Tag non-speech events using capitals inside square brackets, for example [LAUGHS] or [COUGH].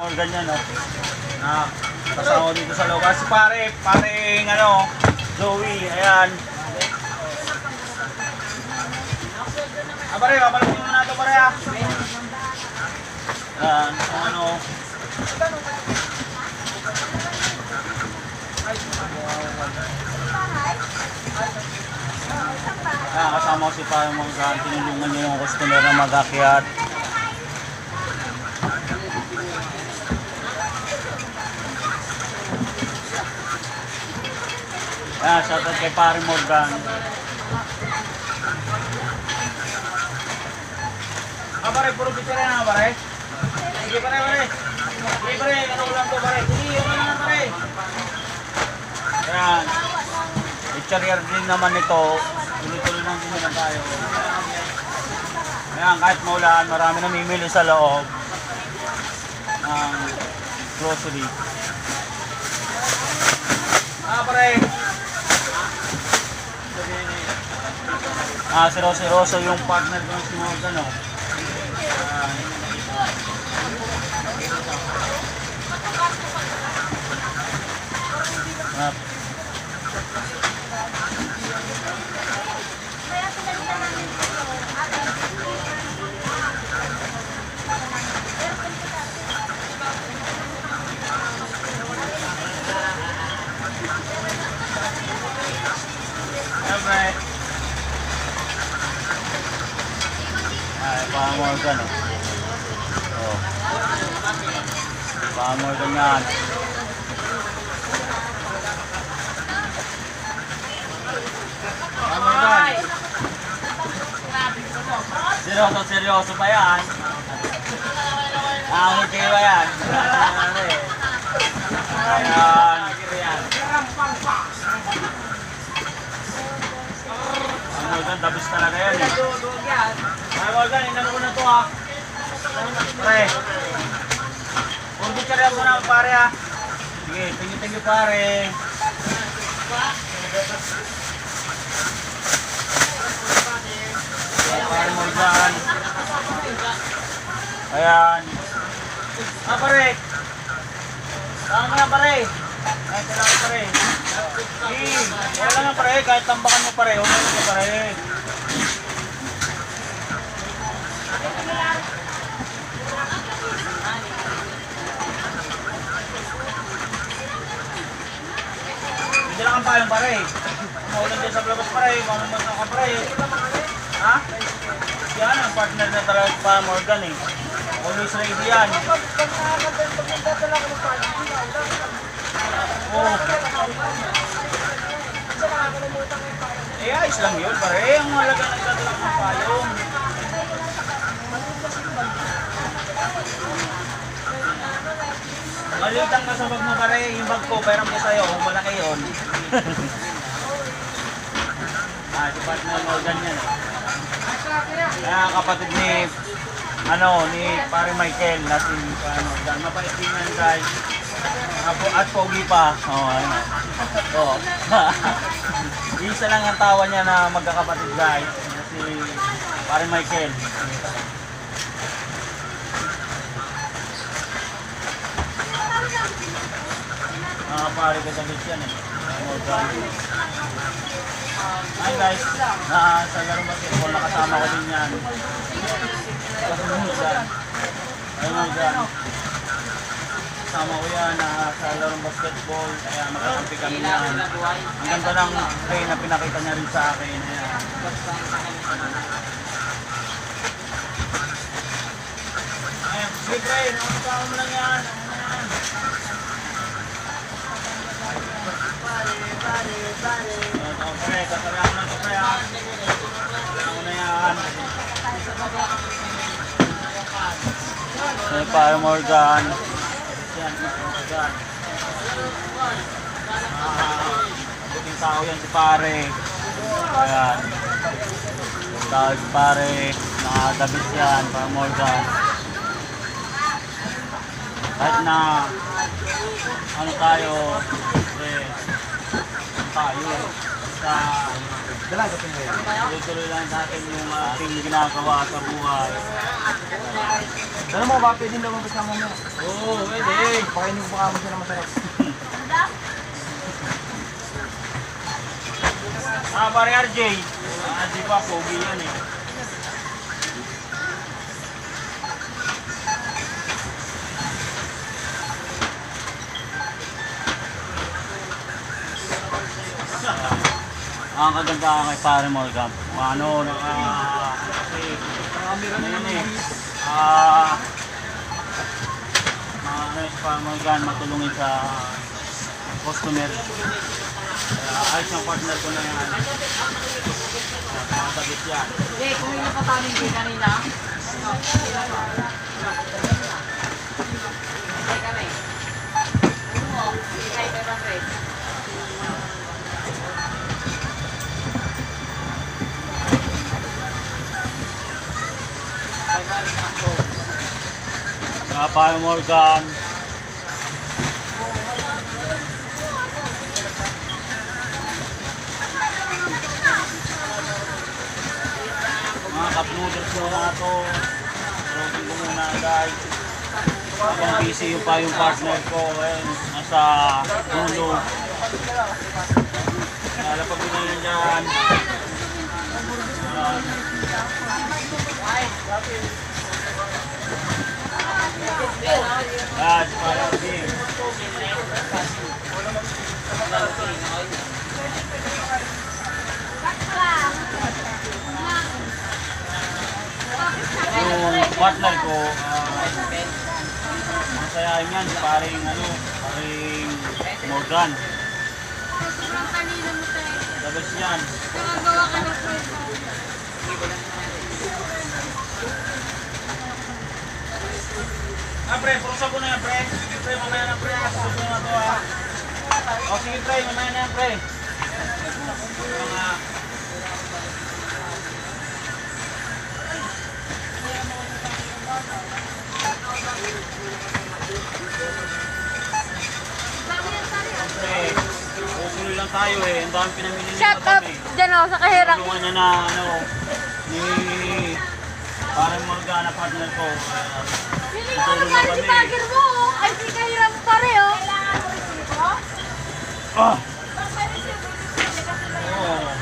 Morgan yan, no? Na kasama dito sa loob. Kasi pare, pare, ano, Joey, ayan. Ah, pare, babalik mo na ito, pare, ah. Ayan, kung ano. Ayan, kasama ko si pare Morgan. Tinulungan niya yung customer na mag-akyat. Ayan, shoutout kay pare Morgan. Ah, pare, puro picture yan, ah, pare. Sige, pare, pare. Sige, pare, ano ulam to, pare. Sige, ano naman, pare. Ayan. Picture year din naman ito. Tuloy-tuloy lang din naman tayo. Ayan, kahit maulan, marami namimili sa loob ng grocery. Ah, pare. Ah, si Rosa Rosa yung partner ko si Morgan. Ayan. Ah, Siyempre. Ay, pa Morgan, oh. Oh. Pa Morgan yan. Pa Morgan. Seryoso, seryoso pa yan. Ah, okay ba yan? Ano eh. Ayan. Ang Morgan, dabis talaga yan eh. Ay, Morgan, inano to ha. Pare. Kung di karya mo na pare ha. Sige, pare. Pare. Ayan. Ah, pare. Tama na pare. Ay, kailangan pare. Eh, wala na pare. Kahit tambakan mo pare. Wala na pare. Lang ang payong pare. Maulan din sa labas pare. Mamumas na ka pare. Ha? Yan ang partner na talaga pa Morgan eh. Always ready yan. Oh. Eh, ayos lang yun pare. Ang nagdadala ng payong. Maliit ang nasa bag mo pare. Yung bag ko, pero ko sa'yo. Malaki yun. [LAUGHS] ah, si partner Morgan yan eh. Kaya kapatid ni ano ni pare Michael na si ano dan mabait din yan guys. Apo at pogi pa. Oh, ano. Oh. [LAUGHS] Isa lang ang tawa niya na magkakapatid guys. Si pare Michael. Pare ko sa yan eh. Hi guys, na sa larong basketball nakasama ko din yan. Kasunod Ayun mo dyan. Kasama ko yan na sa larong basketball, kaya makakampi kami yan. Ang ganda ng play na pinakita niya rin sa akin. Ayan. Ayan, sige nakakasama mo lang yan. Ayan, ako pre, kasama mo lang ito pre ha. Mo na yan. Morgan. Yan, Morgan. Ah, buting tao yan si pare. Ayan. Tao si pare. Nakadabis yan, pa Morgan. Kahit na ano tayo, eh, tayo sa Dalaga pa ngayon. Tuloy-tuloy lang natin yung ating ginagawa sa buhay. Ano mo ba, pwede naman kasama mo. Oo, pwede. Pakainin ko baka mo siya na masarap. Ah, pare RJ. Ah, RJ pa, pogi yan eh. Ang kagandahan kay pare Morgan. Ano, naka... Kasi, ano yun eh. Ah... ano yung pare Morgan, matulungin sa customer. Kaya ayos yung partner ko na yan. Makasabit yan. Hindi, kung yung nakataling din kanina. Kaya pare Morgan. Mga cup noodles muna ito. Roasting ko muna guys. Habang busy yung pa yung partner ko. Ayun, nasa dulo. Lalapag ko na yun dyan. Ayan. Yan, para din. Yung partner ko, ah, masayahin yan, paring ano, paring Morgan. Sobrang kanina mo tayo. Labas yan. Nakagawa ka ng kwento. Pre, purusa ko na yan, pre. Sige, pre, mamaya na, pre. Susunod ko na to, ha. O, sige, pre, mamaya na yan, pre. Mga... Lang tayo eh. Ang dami pinamili ni Shut up! eh. Diyan ako sa kahirap. Tulungan niya na, ano, ni... Parang Morgana partner ko. Hindi ko magkano si bagger mo. Oh. Ay, si Kairam pare, oh. Kailangan mo rin ko? Ah! Basta rin siya, kasi Oo. Ano.